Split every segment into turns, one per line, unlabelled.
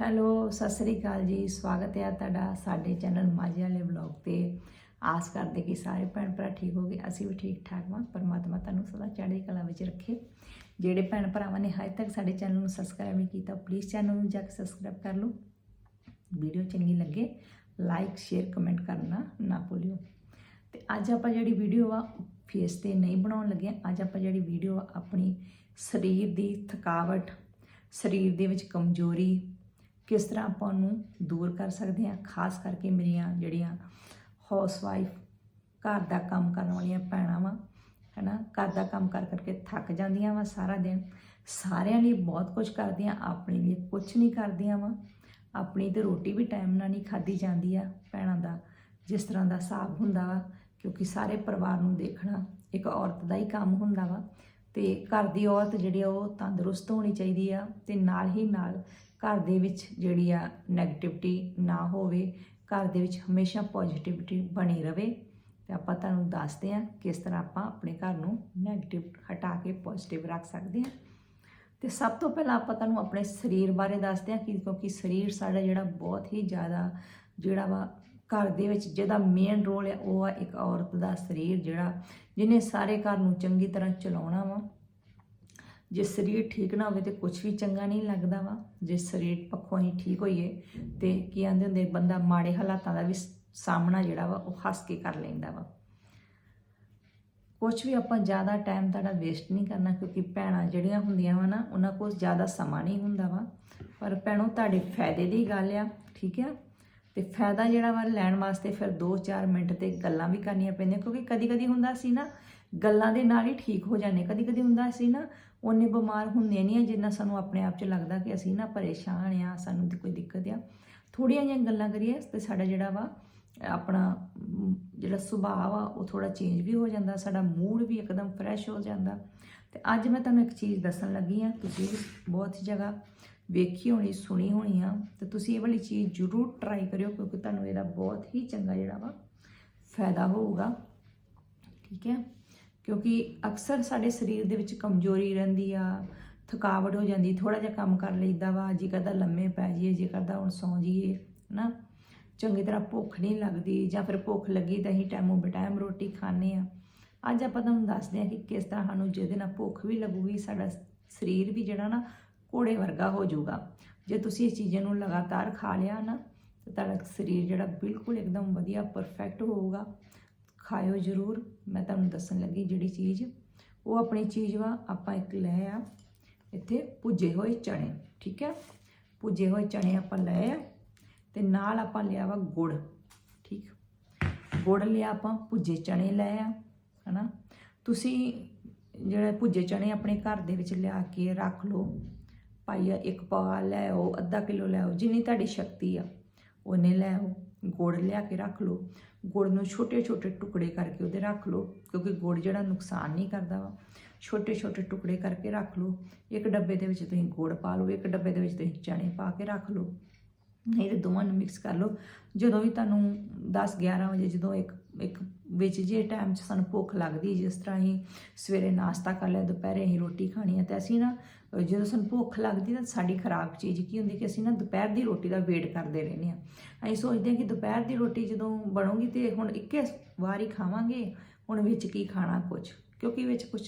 Hello, Sat Sri ਅਕਾਲ ਜੀ। ਸਵਾਗਤ ਹੈ ਤੁਹਾਡਾ ਸਾਡੇ ਚੈਨਲ ਮਾਝੇ ਵਾਲੇ ਵਲੌਗ ਤੇ। ਆਸ ਕਰਦੇ ਕਿ ਸਾਰੇ ਭੈਣ ਭਰਾ ਠੀਕ ਹੋਗੇ। ਅਸੀਂ ਵੀ ਠੀਕ ਠਾਕ ਹਾਂ ਪਰਮਾਤਮਾ ਤੁਹਾਨੂੰ ਸਦਾ ਚੜ੍ਹਦੀ ਕਲਾ ਵਿੱਚ ਰੱਖੇ। ਜਿਹੜੇ ਭੈਣ ਭਰਾਵਾਂ ਨੇ ਹਜੇ ਤੱਕ ਸਾਡੇ ਚੈਨਲ ਨੂੰ ਸਬਸਕ੍ਰਾਈਬ ਨਹੀਂ ਕੀਤਾ ਪਲੀਜ਼ ਚੈਨਲ ਨੂੰ ਜਾ ਕੇ ਸਬਸਕ੍ਰਾਈਬ ਕਰ ਲਓ। ਵੀਡੀਓ ਚੰਗੀ ਲੱਗੇ ਲਾਈਕ ਸ਼ੇਅਰ ਕਮੈਂਟ ਕਰਨਾ ਨਾ ਭੁੱਲਿਓ। ਤੇ ਅੱਜ ਆਪਾਂ ਜਿਹੜੀ ਵੀਡੀਓ ਆ ਫੇਸ ਤੇ ਨਹੀਂ ਬਣਾਉਣ ਲੱਗੇ। ਅੱਜ ਆਪਾਂ ਜਿਹੜੀ ਵੀਡੀਓ ਆ, ਆਪਣੀ ਸਰੀਰ ਦੀ ਥਕਾਵਟ, ਸਰੀਰ ਦੇ ਵਿੱਚ ਕਮਜ਼ੋਰੀ ਕਿਸ ਤਰ੍ਹਾਂ ਆਪਾਂ ਉਹਨੂੰ ਦੂਰ ਕਰ ਸਕਦੇ ਹਾਂ, ਖਾਸ ਕਰਕੇ ਮੇਰੀਆਂ ਜਿਹੜੀਆਂ ਹਾਊਸਵਾਈਫ ਘਰ ਦਾ ਕੰਮ ਕਰਨ ਵਾਲੀਆਂ ਭੈਣਾਂ ਵਾ, ਹੈਨਾ, ਘਰ ਦਾ ਕੰਮ ਕਰ ਕਰਕੇ ਥੱਕ ਜਾਂਦੀਆਂ ਵਾ ਸਾਰਾ ਦਿਨ। ਸਾਰਿਆਂ ਲਈ ਬਹੁਤ ਕੁਝ ਕਰਦੀਆਂ, ਆਪਣੇ ਲਈ ਕੁਝ ਨਹੀਂ ਕਰਦੀਆਂ ਵਾ। ਆਪਣੀ ਤੇ ਰੋਟੀ ਵੀ ਟਾਈਮ ਨਾਲ ਨਹੀਂ ਖਾਧੀ ਜਾਂਦੀ ਆ ਭੈਣਾਂ ਦਾ, ਜਿਸ ਤਰ੍ਹਾਂ ਦਾ ਹਿਸਾਬ ਹੁੰਦਾ ਵਾ, ਕਿਉਂਕਿ ਸਾਰੇ ਪਰਿਵਾਰ ਨੂੰ ਦੇਖਣਾ ਇੱਕ ਔਰਤ ਦਾ ਹੀ ਕੰਮ ਹੁੰਦਾ ਵਾ। ਤੇ ਘਰ ਦੀ ਔਰਤ ਜਿਹੜੀ ਆ ਉਹ ਤੰਦਰੁਸਤ ਹੋਣੀ ਚਾਹੀਦੀ ਆ ਤੇ ਨਾਲ ਹੀ ਨਾਲ ਘਰ ਦੇ ਵਿੱਚ ਜਿਹੜੀ ਆ 네ਗੇਟਿਵਿਟੀ ਨਾ ਹੋਵੇ, ਘਰ ਦੇ ਵਿੱਚ ਹਮੇਸ਼ਾ ਪੋਜ਼ਿਟਿਵਿਟੀ ਬਣੀ ਰਵੇ। ਤੇ ਆਪਾਂ ਤੁਹਾਨੂੰ ਦੱਸਦੇ ਆ ਕਿਸ ਤਰ੍ਹਾਂ ਆਪਾਂ ਆਪਣੇ ਘਰ ਨੂੰ ਨੈਗੇਟਿਵ ਹਟਾ ਕੇ ਪੋਜ਼ਿਟਿਵ ਰੱਖ ਸਕਦੇ ਆ ਤੇ ਸਭ ਤੋਂ ਪਹਿਲਾਂ ਆਪਾਂ ਤੁਹਾਨੂੰ ਆਪਣੇ ਸਰੀਰ ਬਾਰੇ ਦੱਸਦੇ ਹਾਂ ਕਿ ਕਿਉਂਕਿ ਸਰੀਰ ਸਾਡਾ ਜਿਹੜਾ ਬਹੁਤ ਹੀ ਜ਼ਿਆਦਾ ਜਿਹੜਾ ਵਾ ਘਰ ਦੇ ਵਿੱਚ ਜਿਹਦਾ ਮੇਨ ਰੋਲ ਹੈ ਉਹ ਆ ਇੱਕ ਔਰਤ ਦਾ ਸਰੀਰ ਜਿਹੜਾ ਜਿਹਨੇ ਸਾਰੇ ਘਰ ਨੂੰ ਚੰਗੀ ਤਰ੍ਹਾਂ ਚਲਾਉਣਾ ਵਾ। ਜੇ ਸਰੀਰ ਠੀਕ ਨਾ ਹੋਵੇ ਤੇ ਕੁਝ ਵੀ ਚੰਗਾ ਨਹੀਂ ਲੱਗਦਾ ਵਾ, ਜੇ ਸਰੀਰ ਪੱਖੋਂ ਹੀ ਠੀਕ ਹੋਈਏ, ਤੇ ਕੀ ਆਂਦੇ ਹੁੰਦੇ, ਬੰਦਾ ਮਾੜੇ ਹਾਲਾਤਾਂ ਦਾ ਵੀ ਸਾਹਮਣਾ ਜਿਹੜਾ ਵਾ, ਉਹ ਹੱਸ ਕੇ ਕਰ ਲੈਂਦਾ ਵਾ। ਕੁਝ ਵੀ ਆਪਾਂ ਜ਼ਿਆਦਾ ਟਾਈਮ ਤੁਹਾਡਾ ਵੇਸਟ ਨਹੀਂ ਕਰਨਾ, ਕਿਉਂਕਿ ਭੈਣਾਂ ਜਿਹੜੀਆਂ ਹੁੰਦੀਆਂ ਵਾ ਨਾ, ਉਹਨਾਂ ਕੋਲ ਜ਼ਿਆਦਾ ਸਮਾਂ ਨਹੀਂ ਹੁੰਦਾ ਵਾ। ਪਰ ਭੈਣੋ, ਤੁਹਾਡੇ ਫਾਇਦੇ ਦੀ ਗੱਲ ਆ, ਠੀਕ ਆ? ਤੇ ਫਾਇਦਾ ਜਿਹੜਾ ਵਾ, ਲੈਣ ਵਾਸਤੇ ਫਿਰ 2-4 ਮਿੰਟ ਤੇ ਗੱਲਾਂ ਵੀ ਕਰਨੀਆਂ ਪੈਂਦੀਆਂ, ਕਿਉਂਕਿ ਕਦੀ-ਕਦੀ ਹੁੰਦਾ ਸੀ ਨਾ, ਗੱਲਾਂ ਦੇ ਨਾਲ ਹੀ ਠੀਕ ਹੋ ਜਾਂਦੇ। ਕਦੀ-ਕਦੀ ਹੁੰਦਾ ਸੀ ਨਾ ਉਹਨੇ ਬਿਮਾਰ ਹੁੰਦੇ ਨਹੀਂ ਆ ਜਿੰਨਾ ਸਾਨੂੰ ਆਪਣੇ ਆਪ 'ਚ ਲੱਗਦਾ ਕਿ ਅਸੀਂ ਨਾ ਪਰੇਸ਼ਾਨ ਆ, ਸਾਨੂੰ ਕੋਈ ਦਿੱਕਤ ਆ। ਥੋੜੀਆਂ ਜਿਹੀਆਂ ਗੱਲਾਂ ਕਰੀਏ ਤੇ ਸਾਡਾ ਜਿਹੜਾ ਵਾ, ਆਪਣਾ ਜਿਹੜਾ ਸੁਭਾਅ ਆ, ਉਹ ਥੋੜਾ ਚੇਂਜ ਵੀ ਹੋ ਜਾਂਦਾ, ਸਾਡਾ ਮੂਡ ਵੀ ਇੱਕਦਮ ਫਰੈਸ਼ ਹੋ ਜਾਂਦਾ। ਤੇ ਅੱਜ ਮੈਂ ਤੁਹਾਨੂੰ ਇੱਕ ਚੀਜ਼ ਦੱਸਣ ਲੱਗੀ ਆ, ਤੁਸੀਂ ਬਹੁਤ ਹੀ ਜਗ੍ਹਾ ਵੇਖੀ ਹੋਣੀ, ਸੁਣੀ ਹੋਣੀ ਆ, ਤੇ ਤੁਸੀਂ ਇਹ ਵਾਲੀ ਚੀਜ਼ ਜ਼ਰੂਰ ਟਰਾਈ ਕਰਿਓ, ਕਿਉਂਕਿ ਤੁਹਾਨੂੰ ਇਹਦਾ ਬਹੁਤ ਹੀ ਚੰਗਾ ਜਿਹੜਾ ਵਾ ਫਾਇਦਾ ਹੋਊਗਾ। ਠੀਕ ਹੈ? ਕਿਉਂਕਿ ਅਕਸਰ ਸਾਡੇ ਸਰੀਰ ਦੇ ਵਿੱਚ ਕਮਜ਼ੋਰੀ ਰਹਿੰਦੀ ਆ, ਥਕਾਵਟ ਹੋ ਜਾਂਦੀ ਥੋੜਾ ਜਿਹਾ ਕੰਮ ਕਰ ਲਈਦਾ ਵਾ, ਜੀ ਕਰਦਾ ਲੰਮੇ ਪੈ ਜਾਈਏ, ਜੀ ਕਰਦਾ ਹੁਣ ਸੌਂ ਜਾਈਏ ਨਾ ਚੰਗੀ ਤਰ੍ਹਾਂ ਭੁੱਖ ਨਹੀਂ ਲੱਗਦੀ ਜਾਂ ਫਿਰ ਭੁੱਖ ਲੱਗੀ ਤਾਂ ਅਸੀਂ ਟਾਈਮੋ ਬਟਾਈਮ ਰੋਟੀ ਖਾਣੇ ਆ। ਅੱਜ ਆਪਾਂ ਤੁਹਾਨੂੰ ਦੱਸਦੇ ਹਾਂ ਕਿ ਕਿਸ ਤਰ੍ਹਾਂ ਸਾਨੂੰ ਜਿਹਦੇ ਨਾਲ ਭੁੱਖ ਵੀ ਲੱਗੂਗੀ, ਸਾਡਾ ਸਰੀਰ ਵੀ ਜਿਹੜਾ ਨਾ ਘੋੜੇ ਵਰਗਾ ਹੋ ਜਾਊਗਾ। ਜੇ ਤੁਸੀਂ ਇਸ ਚੀਜ਼ਾਂ ਨੂੰ ਲਗਾਤਾਰ ਖਾ ਲਿਆ ਨਾ, ਤਾਂ ਤੁਹਾਡਾ ਸਰੀਰ ਜਿਹੜਾ ਬਿਲਕੁਲ ਇੱਕਦਮ ਵਧੀਆ ਪਰਫੈਕਟ ਹੋਊਗਾ। ਖਾਇਓ ਜ਼ਰੂਰ। ਮੈਂ ਤੁਹਾਨੂੰ ਦੱਸਣ ਲੱਗੀ ਜਿਹੜੀ ਚੀਜ਼। ਉਹ ਆਪਣੀ ਚੀਜ਼ ਵਾ, ਆਪਾਂ ਇੱਕ ਲੈ ਆ। ਇੱਥੇ ਭੁੱਜੇ ਹੋਏ ਚਣੇ ਠੀਕ ਹੈ? ਭੁੱਜੇ ਹੋਏ ਚਣੇ ਆਪਾਂ ਲਏ ਆ ਤੇ ਨਾਲ ਆਪਾਂ ਲਿਆ ਵਾ ਗੁੜ, ਠੀਕ? ਗੁੜ ਲਿਆ ਆਪਾਂ, ਭੁੱਜੇ ਚਣੇ ਲਏ ਆ, ਹਨਾ? ਤੁਸੀਂ ਜਿਹੜੇ ਭੁੱਜੇ ਚਣੇ ਆਪਣੇ ਘਰ ਦੇ ਵਿੱਚ ਲਿਆ ਕੇ ਰੱਖ ਲਓ। ਪਾਈਆ ਇੱਕ ਪਾ ਲੈ ਆਓ, ਅੱਧਾ ਕਿਲੋ ਲੈ ਆਓ, ਜਿੰਨੀ ਤੁਹਾਡੀ ਸ਼ਕਤੀ ਆ, ਉਹਨੇ ਲੈ ਆਓ। ਗੁੜ ਲਿਆ ਕੇ ਰੱਖ ਲਓ। ਗੁੜ ਨੂੰ ਛੋਟੇ ਛੋਟੇ ਟੁਕੜੇ ਕਰਕੇ ਉਹਦੇ ਰੱਖ ਲਓ, ਕਿਉਂਕਿ ਗੁੜ ਜਿਹੜਾ ਨੁਕਸਾਨ ਨਹੀਂ ਕਰਦਾ ਵਾ। ਛੋਟੇ ਛੋਟੇ ਟੁਕੜੇ ਕਰਕੇ ਰੱਖ ਲਓ। ਇੱਕ ਡੱਬੇ ਦੇ ਵਿੱਚ ਤੁਸੀਂ ਗੁੜ ਪਾ ਲਓ, ਇੱਕ ਡੱਬੇ ਦੇ ਵਿੱਚ ਤੁਸੀਂ ਚਣੇ ਪਾ ਕੇ ਰੱਖ ਲਓ। ਨਹੀਂ ਤੇ ਦੋਵਾਂ ਨੂੰ ਮਿਕਸ ਕਰ ਲਓ। ਜਦੋਂ ਵੀ ਤੁਹਾਨੂੰ 10 11 ਵਜੇ ਜਦੋਂ ਇੱਕ ਇੱਕ ਵਿੱਚ ਜੇ ਟਾਈਮ 'ਚ ਸਾਨੂੰ ਭੁੱਖ ਲੱਗਦੀ ਜਿਸ ਤਰ੍ਹਾਂ ਹੀ ਸਵੇਰੇ ਨਾਸ਼ਤਾ ਕਰ ਲਿਆ, ਦੁਪਹਿਰੇ ਅਸੀਂ ਰੋਟੀ ਖਾਣੀ ਹੈ, ਤੇ ਅਸੀਂ ਨਾ ਜਦੋਂ ਸਾਨੂੰ ਭੁੱਖ ਲੱਗਦੀ ਤਾਂ ਸਾਡੀ ਖਰਾਬ ਚੀਜ਼ ਕੀ ਹੁੰਦੀ ਕਿ ਅਸੀਂ ਨਾ ਦੁਪਹਿਰ ਦੀ ਰੋਟੀ ਦਾ ਵੇਟ ਕਰਦੇ ਰਹਿੰਦੇ ਆ ਅਸੀਂ ਸੋਚਦੇ ਹਾਂ ਕਿ ਦੁਪਹਿਰ ਦੀ ਰੋਟੀ ਜਦੋਂ ਬਣੂਗੀ ਤੇ ਹੁਣ ਇੱਕੇ ਵਾਰ ਹੀ ਖਾਵਾਂਗੇ, ਹੁਣ ਵਿੱਚ ਕੀ ਖਾਣਾ ਕੁਝ ਕਿਉਂਕਿ ਵਿੱਚ ਕੁਝ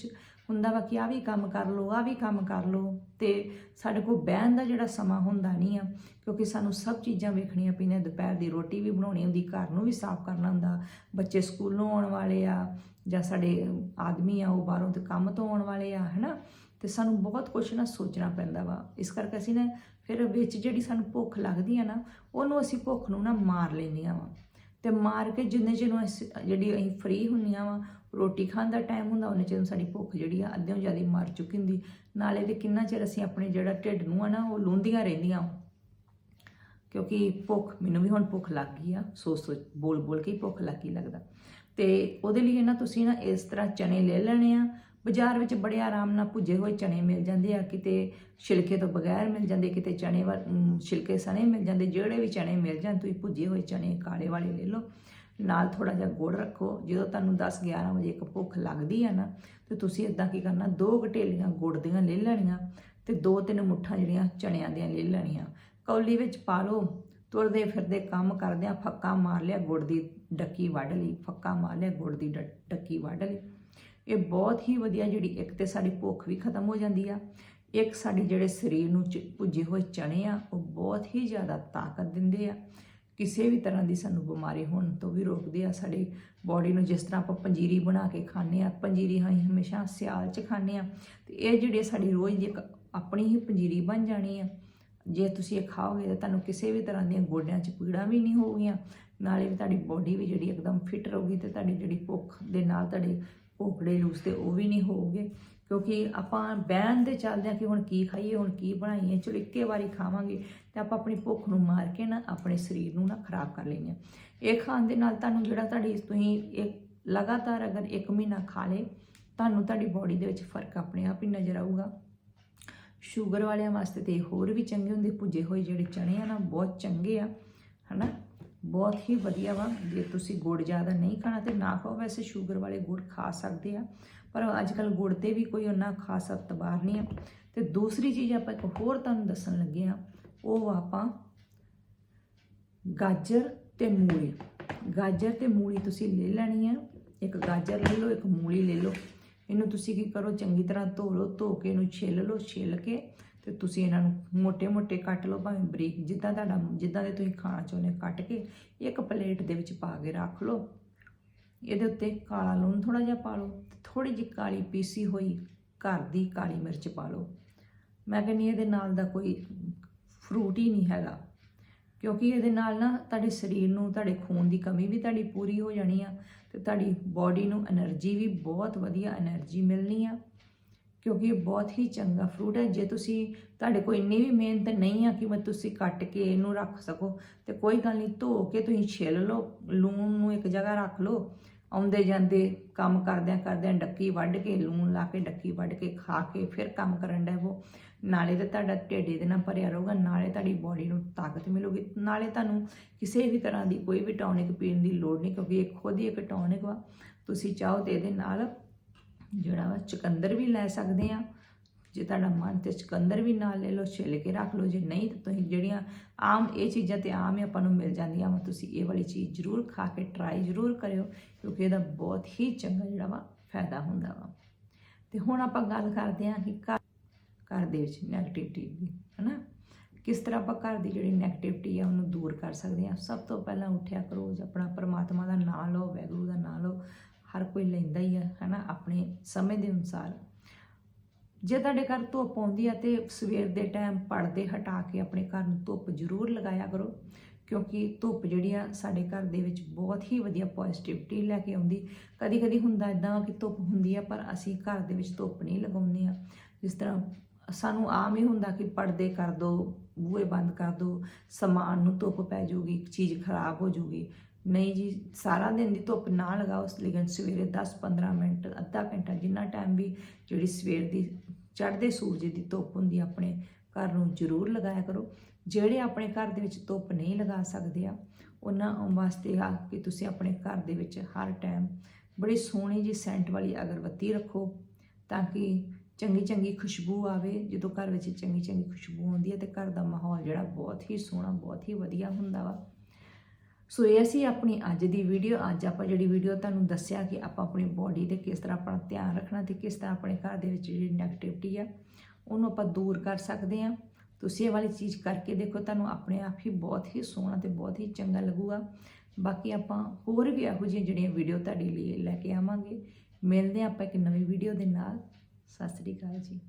ਹੁੰਦਾ ਵਾ ਕਿ ਆ ਵੀ ਕੰਮ ਕਰ ਲਓ ਆ ਵੀ ਕੰਮ ਕਰ ਲਓ, ਤੇ ਸਾਡੇ ਕੋਲ ਬਹਿਣ ਦਾ ਜਿਹੜਾ ਸਮਾਂ ਹੁੰਦਾ ਨਹੀਂ ਆ, ਕਿਉਂਕਿ ਸਾਨੂੰ ਸਭ ਚੀਜ਼ਾਂ ਵੇਖਣੀਆਂ ਪੈਂਦੀਆਂ, ਦੁਪਹਿਰ ਦੀ ਰੋਟੀ ਵੀ ਬਣਾਉਣੀ ਹੁੰਦੀ, ਘਰ ਨੂੰ ਵੀ ਸਾਫ਼ ਕਰਨਾ ਹੁੰਦਾ, ਬੱਚੇ ਸਕੂਲੋਂ ਆਉਣ ਵਾਲੇ ਆ, ਜਾਂ ਸਾਡੇ ਆਦਮੀ ਆ, ਉਹ ਬਾਹਰੋਂ ਤੇ ਕੰਮ ਤੋਂ ਆਉਣ ਵਾਲੇ ਆ, ਹਨਾ? ਤੇ ਸਾਨੂੰ ਬਹੁਤ ਕੁਝ ਨਾ ਸੋਚਣਾ ਪੈਂਦਾ ਵਾ, ਇਸ ਕਰਕੇ ਅਸੀਂ ਨਾ ਫਿਰ ਵਿੱਚ ਜਿਹੜੀ ਸਾਨੂੰ ਭੁੱਖ ਲੱਗਦੀ ਆ ਨਾ, ਉਹਨੂੰ ਅਸੀਂ ਭੁੱਖ ਨੂੰ ਨਾ ਮਾਰ ਲੈਂਦੀਆਂ ਵਾ, ਤੇ ਮਾਰ ਕੇ ਜਿੰਨੇ ਚਿਰ ਨੂੰ ਅਸੀਂ ਜਿਹੜੀ ਅਸੀਂ ਫ੍ਰੀ ਹੁੰਨੀਆਂ ਵਾ ਰੋਟੀ ਖਾਣ ਦਾ ਟਾਈਮ ਹੁੰਦਾ, ਉਹਨੇ ਚਿਰ ਨੂੰ ਸਾਡੀ ਭੁੱਖ ਜਿਹੜੀ ਆ, ਅੱਧਿਓਂ ਜ਼ਿਆਦਾ ਮਰ ਚੁੱਕੀ ਹੁੰਦੀ। ਨਾਲੇ ਤੇ ਕਿੰਨਾ ਚਿਰ ਅਸੀਂ ਆਪਣੇ ਜਿਹੜਾ ਢਿੱਡ ਨੂੰ ਆ ਨਾ, ਉਹ ਲੂੰਦੀਆਂ ਰਹਿੰਦੀਆਂ ਕਿਉਂਕਿ ਭੁੱਖ, ਮੈਨੂੰ ਵੀ ਹੁਣ ਭੁੱਖ ਲੱਗ ਗਈ ਆ। ਸੋਚ ਸੋਚ ਬੋਲ ਬੋਲ ਕੇ ਹੀ ਭੁੱਖ ਲੱਗੀ ਲੱਗਦਾ। ਤੇ ਉਹਦੇ ਲਈ ਨਾ ਤੁਸੀਂ ਨਾ ਇਸ ਤਰ੍ਹਾਂ ਚਨੇ ਲੈ ਲੈਣੇ ਆ। ਬਾਜ਼ਾਰ ਵਿੱਚ ਬੜੇ ਆਰਾਮ ਨਾਲ ਭੁੱਜੇ ਹੋਏ ਚਨੇ ਮਿਲ ਜਾਂਦੇ ਆ। ਕਿਤੇ ਛਿਲਕੇ ਤੋਂ ਬਗੈਰ ਮਿਲ ਜਾਂਦੇ, ਕਿਤੇ ਚਨੇ ਵਾ- ਛਿਲਕੇ ਸਣੇ ਮਿਲ ਜਾਂਦੇ। ਜਿਹੜੇ ਵੀ ਚਨੇ ਮਿਲ ਜਾਣ, ਤੁਸੀਂ ਭੁੱਜੇ ਹੋਏ ਚਨੇ, ਕਾਲੇ ਵਾਲੇ ਲੈ ਲਓ। ਨਾਲ ਥੋੜਾ ਜਿਹਾ ਗੁੜ ਰੱਖੋ। ਜਦੋਂ ਤੁਹਾਨੂੰ 10 11 ਵਜੇ ਇੱਕ ਭੁੱਖ ਲੱਗਦੀ ਆ ਨਾ, ਤੇ ਤੁਸੀਂ ਇਦਾਂ ਕੀ ਕਰਨਾ, ਦੋ ਘਟੇਲੀਆਂ ਗੁੜ ਦੀਆਂ ਲੈ ਲੈਣੀਆਂ ਤੇ ਦੋ ਤਿੰਨ ਮੁੱਠਾਂ ਜਿਹੜੀਆਂ ਚਣਿਆਂ ਦੀਆਂ ਲੈ ਲੈਣੀਆਂ। ਕੌਲੀ ਵਿੱਚ ਪਾ ਲਓ। ਤੁਰਦੇ ਫਿਰਦੇ ਕੰਮ ਕਰਦਿਆਂ ਫੱਕਾ ਮਾਰ ਲਿਆ ਗੁੜ ਦੀ ਡੱਕੀ ਵੱਢ ਲਈ, ਫੱਕਾ ਮਾਰ ਲਿਆ ਗੁੜ ਦੀ ਡ- ਡੱਕੀ ਵੱਢ ਲਈ। ਇਹ ਬਹੁਤ ਹੀ ਵਧੀਆ ਜਿਹੜੀ ਇੱਕ ਤੇ ਸਾਡੀ ਭੁੱਖ ਵੀ ਖਤਮ ਹੋ ਜਾਂਦੀ ਆ, ਇੱਕ ਸਾਡੇ ਜਿਹੜੇ ਸਰੀਰ ਨੂੰ ਚ- ਭੁੱਜੇ ਹੋਏ ਚਣੇ ਆ, ਉਹ ਬਹੁਤ ਹੀ ਜ਼ਿਆਦਾ ਤਾਕਤ ਦਿੰਦੇ ਆ। ਕਿਸੇ ਵੀ ਤਰ੍ਹਾਂ ਦੀ ਸਾਨੂੰ ਬਿਮਾਰੀ ਹੋਣ ਤੋਂ ਵੀ ਰੋਕਦੇ ਆ ਸਾਡੀ ਬਾਡੀ ਨੂੰ, ਜਿਸ ਤਰ੍ਹਾਂ ਆਪਾਂ ਪੰਜੀਰੀ ਬਣਾ ਕੇ ਖਾਂਦੇ ਆ, ਪੰਜੀਰੀ ਅਸੀਂ ਹਮੇਸ਼ਾ ਸਿਆਲ 'ਚ ਖਾਂਦੇ ਆ। ਤੇ ਇਹ ਜਿਹੜੇ ਸਾਡੀ ਰੋਜ਼ ਦੀ ਇੱਕ ਆਪਣੀ ਹੀ ਪੰਜੀਰੀ ਬਣ ਜਾਣੀ ਆ। ਜੇ ਤੁਸੀਂ ਇਹ ਖਾਓਗੇ ਤਾਂ ਤੁਹਾਨੂੰ ਕਿਸੇ ਵੀ ਤਰ੍ਹਾਂ ਦੀਆਂ ਗੋਡਿਆਂ 'ਚ ਪੀੜਾਂ ਵੀ ਨਹੀਂ ਹੋਊਗੀਆਂ। ਨਾਲੇ ਵੀ ਤੁਹਾਡੀ ਬਾਡੀ ਵੀ ਜਿਹੜੀ ਇੱਕਦਮ ਫਿੱਟ ਰਹੂਗੀ ਤੇ ਤੁਹਾਡੀ ਜਿਹੜੀ ਭੁੱਖ ਦੇ ਨਾਲ ਤੁਹਾਡੇ ਭੋਗੜੇ ਲੂਸ ਤੇ ਉਹ ਵੀ ਨਹੀਂ ਹੋਊਗੇ। ਕਿਉਂਕਿ ਆਪਾਂ ਬਹਿਣ ਦੇ ਚੱਲਦੇ ਆ ਕਿ ਹੁਣ ਕੀ ਖਾਈਏ, ਹੁਣ ਕੀ ਬਣਾਈਏ, ਚਲੋ ਇੱਕੇ ਵਾਰੀ ਖਾਵਾਂਗੇ ਤੇ ਆਪਾਂ ਆਪਣੀ ਭੁੱਖ ਨੂੰ ਮਾਰ ਕੇ ਨਾ ਆਪਣੇ ਸਰੀਰ ਨੂੰ ਨਾ ਖਰਾਬ ਕਰ ਲੈਂਦੇ ਹਾਂ। ਇਹ ਖਾਣ ਦੇ ਨਾਲ ਤੁਹਾਨੂੰ ਜਿਹੜਾ ਤੁਹਾਡੀ ਤੁਸੀਂ ਇਹ ਲਗਾਤਾਰ ਅਗਰ 1 ਮਹੀਨਾ ਖਾ ਲੇ ਤੁਹਾਨੂੰ ਤੁਹਾਡੀ ਬਾਡੀ ਦੇ ਵਿੱਚ ਫ਼ਰਕ ਆਪਣੇ ਆਪ ਹੀ ਨਜ਼ਰ ਆਊਗਾ। ਸ਼ੂਗਰ ਵਾਲਿਆਂ ਵਾਸਤੇ ਤੇ ਇਹ ਹੋਰ ਵੀ ਚੰਗੇ ਹੁੰਦੇ, ਭੁੱਜੇ ਹੋਏ ਜਿਹੜੇ ਚਣੇ ਆ ਨਾ, ਬਹੁਤ ਚੰਗੇ ਆ, ਹਨਾ? ਬਹੁਤ ਹੀ ਵਧੀਆ ਵਾ। ਜੇ ਤੁਸੀਂ ਗੁੜ ਜ਼ਿਆਦਾ ਨਹੀਂ ਖਾਣਾ ਤੇ ਨਾ ਖਾਓ, ਵੈਸੇ ਸ਼ੂਗਰ ਵਾਲੇ ਗੁੜ ਖਾ ਸਕਦੇ ਆ। ਪਰ ਅੱਜ ਕੱਲ ਗੁੜ ਤੇ ਵੀ ਕੋਈ ਉਹਨਾਂ ਖਾਸ ਅਤਬਾਰ ਨਹੀਂ ਆ। ਤੇ ਦੂਸਰੀ ਚੀਜ਼ ਆਪਾਂ ਇੱਕ ਹੋਰ ਤੁਹਾਨੂੰ ਦੱਸਣ ਲੱਗੇ ਆ ਉਹ ਆਪਾਂ ਗਾਜਰ ਤੇ ਮੂਲੀ। ਗਾਜਰ ਤੇ ਮੂਲੀ ਤੁਸੀਂ ਲੈ ਲੈਣੀ ਆ। ਇੱਕ ਗਾਜਰ ਲੈ ਲਓ, ਇੱਕ ਮੂਲੀ ਲੈ ਲਓ। ਇਹਨੂੰ ਤੁਸੀਂ ਕੀ ਕਰੋ, ਚੰਗੀ ਤਰ੍ਹਾਂ ਧੋ ਲਓ, ਧੋ ਕੇ ਇਹਨੂੰ ਛਿੱਲ ਲਓ, ਛਿੱਲ ਕੇ ਤੇ ਤੁਸੀਂ ਇਹਨਾਂ ਨੂੰ ਮੋਟੇ ਮੋਟੇ ਕੱਟ ਲਓ, ਭਾਵੇਂ ਬਰੀਕ ਜਿੱਦਾਂ ਤੁਹਾਡਾ, ਜਿੱਦਾਂ ਦੇ ਤੁਸੀਂ ਖਾਣਾ ਚਾਹੁੰਦੇ ਕੱਟ ਕੇ ਇੱਕ ਪਲੇਟ ਦੇ ਵਿੱਚ ਪਾ ਕੇ ਰੱਖ ਲਓ। ਇਹਦੇ ਉੱਤੇ ਕਾਲਾ ਲੂਣ ਥੋੜਾ ਜਿਹਾ ਪਾ ਲਓ। ਥੋੜੀ ਜਿਹੀ ਕਾਲੀ ਪੀਸੀ ਹੋਈ, ਘਰ ਦੀ ਕਾਲੀ ਮਿਰਚ ਪਾ ਲਓ। ਮੈਂ ਕਹਿੰਨੀ ਇਹਦੇ ਨਾਲ ਦਾ ਕੋਈ ਫਰੂਟ ਹੀ ਨਹੀਂ ਹੈਗਾ, ਕਿਉਂਕਿ ਇਹਦੇ ਨਾਲ ਨਾ ਤੁਹਾਡੇ ਸਰੀਰ ਨੂੰ, ਤੁਹਾਡੇ ਖੂਨ ਦੀ ਕਮੀ ਵੀ ਤੁਹਾਡੀ ਪੂਰੀ ਹੋ ਜਾਣੀ ਆ ਤੇ ਤੁਹਾਡੀ ਬਾਡੀ ਨੂੰ એનર્ਜੀ ਵੀ ਬਹੁਤ ਵਧੀਆ એનર્ਜੀ ਮਿਲਣੀ ਆ, ਕਿਉਂਕਿ ਇਹ ਬਹੁਤ ਹੀ ਚੰਗਾ ਫਰੂਟ ਹੈ। ਜੇ ਤੁਸੀਂ ਤੁਹਾਡੇ ਕੋਲ ਇੰਨੀ ਵੀ ਮਿਹਨਤ ਨਹੀਂ ਆ ਕਿ ਮੈਂ ਤੁਸੀਂ ਕੱਟ ਕੇ ਇਹਨੂੰ ਰੱਖ ਸਕੋ, ਤੇ ਕੋਈ ਗੱਲ ਨਹੀਂ, ਧੋ ਕੇ ਤੁਸੀਂ ਛਿੱਲ ਲਓ, ਲੂਣ ਨੂੰ ਇੱਕ ਜਗ੍ਹਾ ਰੱਖ ਲਓ ਆਉਂਦੇ ਜਾਂਦੇ ਕੰਮ ਕਰਦਿਆਂ ਕਰਦਿਆਂ ਡੱਕੀ ਵੱਢ ਕੇ, ਲੂਣ ਲਾ ਕੇ, ਡੱਕੀ ਵੱਢ ਕੇ ਖਾ ਕੇ ਫਿਰ ਕੰਮ ਕਰਨ ਦਾ ਉਹ ਨਾਲੇ ਤਾਂ ਤੁਹਾਡਾ ਢਿੱਡ ਇਹਦੇ ਨਾਲ ਭਰਿਆ ਰਹੂਗਾ, ਨਾਲੇ ਤੁਹਾਡੀ ਬੋਡੀ ਨੂੰ ਤਾਕਤ ਮਿਲੂਗੀ। ਨਾਲੇ ਤੁਹਾਨੂੰ ਕਿਸੇ ਵੀ ਤਰ੍ਹਾਂ ਦੀ ਕੋਈ ਵੀ ਟੌਨਿਕ ਪੀਣ ਦੀ ਲੋੜ ਨਹੀਂ, ਕਿਉਂਕਿ ਇਹ ਖੁਦ ਹੀ ਇੱਕ ਟੌਨਿਕ ਵਾ। ਤੁਸੀਂ ਚਾਹੋ ਤੇ ਇਹਦੇ ਨਾਲ ਜਿਹੜਾ ਵਾ ਚੁਕੰਦਰ ਵੀ ਲੈ ਸਕਦੇ ਆ। ਜੇ ਤੁਹਾਡਾ ਮਨ ਤੇ ਚੁਕੰਦਰ ਵੀ ਨਾਲ ਲੈ ਲਓ, ਛਿੱਲ ਕੇ ਰੱਖ ਲਓ, ਜੇ ਨਹੀਂ ਤਾਂ ਤੁਸੀਂ ਜਿਹੜੀਆਂ ਆਮ ਇਹ ਚੀਜ਼ਾਂ ਤੇ ਆਮ ਹੀ ਆਪਾਂ ਨੂੰ ਮਿਲ ਜਾਂਦੀਆਂ ਵਾ, ਤੁਸੀਂ ਇਹ ਵਾਲੀ ਚੀਜ਼ ਜ਼ਰੂਰ ਖਾ ਕੇ ਟਰਾਈ ਜ਼ਰੂਰ ਕਰਿਓ, ਕਿਉਂਕਿ ਇਹਦਾ ਬਹੁਤ ਹੀ ਚੰਗਾ ਜਿਹੜਾ ਵਾ ਫਾਇਦਾ ਹੁੰਦਾ ਵਾ। ਤੇ ਹੁਣ ਆਪਾਂ ਗੱਲ ਕਰਦੇ ਹਾਂ ਕਿ ਘਰ ਘਰ ਦੇ ਵਿੱਚ ਨੈਗੇਟਿਵਿਟੀ ਦੀ, ਹਨਾ? ਕਿਸ ਤਰ੍ਹਾਂ ਆਪਾਂ ਘਰ ਦੀ ਜਿਹੜੀ ਨੈਗੇਟਿਵਿਟੀ ਆ ਉਹਨੂੰ ਦੂਰ ਕਰ ਸਕਦੇ ਹਾਂ ਸਭ ਤੋਂ ਪਹਿਲਾਂ ਉੱਠਿਆ ਕਰੋ, ਆਪਣਾ ਪਰਮਾਤਮਾ ਦਾ ਨਾਮ ਲਓ ਵੈਗੁਰੂ ਦਾ ਨਾਮ ਲਓ, ਹਰ ਕੋਈ ਲੈਂਦਾ ਹੀ ਆ, ਹਨਾ? ਆਪਣੇ ਸਮੇਂ ਦੇ ਅਨੁਸਾਰ। ਜੇ ਤੁਹਾਡੇ ਘਰ ਧੁੱਪ ਆਉਂਦੀ ਆ ਤੇ ਸਵੇਰ ਦੇ ਟਾਈਮ ਪਰਦੇ ਹਟਾ ਕੇ ਆਪਣੇ ਘਰ ਨੂੰ ਧੁੱਪ ਜ਼ਰੂਰ ਲਗਾਇਆ ਕਰੋ, ਕਿਉਂਕਿ ਧੁੱਪ ਜਿਹੜੀ ਆ ਸਾਡੇ ਘਰ ਦੇ ਵਿੱਚ ਬਹੁਤ ਹੀ ਵਧੀਆ ਪੋਜ਼ਿਟਿਵਿਟੀ ਲੈ ਕੇ ਆਉਂਦੀ। ਕਦੀ ਕਦੀ ਹੁੰਦਾ ਇਦਾਂ ਕਿ ਧੁੱਪ ਹੁੰਦੀ ਆ, ਪਰ ਅਸੀਂ ਘਰ ਦੇ ਵਿੱਚ ਧੁੱਪ ਨਹੀਂ ਲਗਾਉਂਦੇ ਆ। ਜਿਸ ਤਰ੍ਹਾਂ ਸਾਨੂੰ ਆਮ ਹੀ ਹੁੰਦਾ ਕਿ ਪਰਦੇ ਕਰ ਦੋ, ਬੂਹੇ ਬੰਦ ਕਰ ਦੋ, ਸਮਾਨ ਨੂੰ ਧੁੱਪ ਪੈ ਜਾਊਗੀ, ਚੀਜ਼ ਖਰਾਬ ਹੋ ਜਾਊਗੀ। ਨਹੀਂ ਜੀ, ਸਾਰਾ ਦਿਨ ਦੀ ਧੁੱਪ ਨਾ ਲਗਾਓ ਲੇਕਿਨ ਸਵੇਰੇ 10-15 ਮਿੰਟ, ਅੱਧਾ ਘੰਟਾ ਜਿੰਨਾ ਟਾਈਮ ਵੀ ਜਿਹੜੀ ਸਵੇਰ ਦੀ ਚੜ੍ਹਦੇ ਸੂਰਜ ਦੀ ਧੁੱਪ ਹੁੰਦੀ ਆਪਣੇ ਘਰ ਨੂੰ ਜ਼ਰੂਰ ਲਗਾਇਆ ਕਰੋ। ਜਿਹੜੇ ਆਪਣੇ ਘਰ ਦੇ ਵਿੱਚ ਧੁੱਪ ਨਹੀਂ ਲਗਾ ਸਕਦੇ ਆ, ਉਹਨਾਂ ਵਾਸਤੇ ਆ ਕਿ ਤੁਸੀਂ ਆਪਣੇ ਘਰ ਦੇ ਵਿੱਚ ਹਰ ਟਾਈਮ ਬੜੀ ਸੋਹਣੀ ਜੀ ਸੈਂਟ ਵਾਲੀ ਅਗਰਬੱਤੀ ਰੱਖੋ, ਤਾਂ ਕਿ ਚੰਗੀ ਚੰਗੀ ਖੁਸ਼ਬੂ ਆਵੇ। ਜਦੋਂ ਘਰ ਵਿੱਚ ਚੰਗੀ ਚੰਗੀ ਖੁਸ਼ਬੂ ਆਉਂਦੀ ਹੈ ਤੇ ਘਰ ਦਾ ਮਾਹੌਲ ਜਿਹੜਾ ਬਹੁਤ ਹੀ ਸੋਹਣਾ, ਬਹੁਤ ਹੀ ਵਧੀਆ ਹੁੰਦਾ ਵਾ। ਸੋ ਇਹ ਅਸੀਂ ਆਪਣੀ ਅੱਜ ਦੀ ਵੀਡੀਓ ਅੱਜ ਆਪਾਂ ਜਿਹੜੀ ਵੀਡੀਓ ਤੁਹਾਨੂੰ ਦੱਸਿਆ ਕਿ ਆਪਾਂ ਆਪਣੀ ਬਾਡੀ ਤੇ ਕਿਸ ਤਰ੍ਹਾਂ ਆਪਣਾ ਧਿਆਨ ਰੱਖਣਾ ਤੇ ਕਿਸ ਤਰ੍ਹਾਂ ਆਪਣੇ ਘਰ ਦੇ ਵਿੱਚ ਜਿਹੜੀ ਨੈਗੇਟਿਵਿਟੀ ਆ, ਉਹਨੂੰ ਆਪਾਂ ਦੂਰ ਕਰ ਸਕਦੇ ਆ ਤੁਸੀਂ ਇਹ ਵਾਲੀ ਚੀਜ਼ ਕਰਕੇ ਦੇਖੋ, ਤੁਹਾਨੂੰ ਆਪਣੇ ਆਪ ਹੀ ਬਹੁਤ ਹੀ ਸੋਹਣਾ ਤੇ ਬਹੁਤ ਹੀ ਚੰਗਾ ਲੱਗੂਗਾ। ਬਾਕੀ ਆਪਾਂ ਹੋਰ ਵੀ ਇਹੋ ਜਿਹੀਆਂ ਜਿਹੜੀਆਂ ਵੀਡੀਓ ਤੁਹਾਡੇ ਲਈ ਲੈ ਕੇ ਆਵਾਂਗੇ। ਮਿਲਦੇ ਹਾਂ ਆਪਾਂ ਇੱਕ ਨਵੀਂ ਵੀਡੀਓ ਦੇ ਨਾਲ। ਸਤਿ ਸ੍ਰੀ ਅਕਾਲ ਜੀ।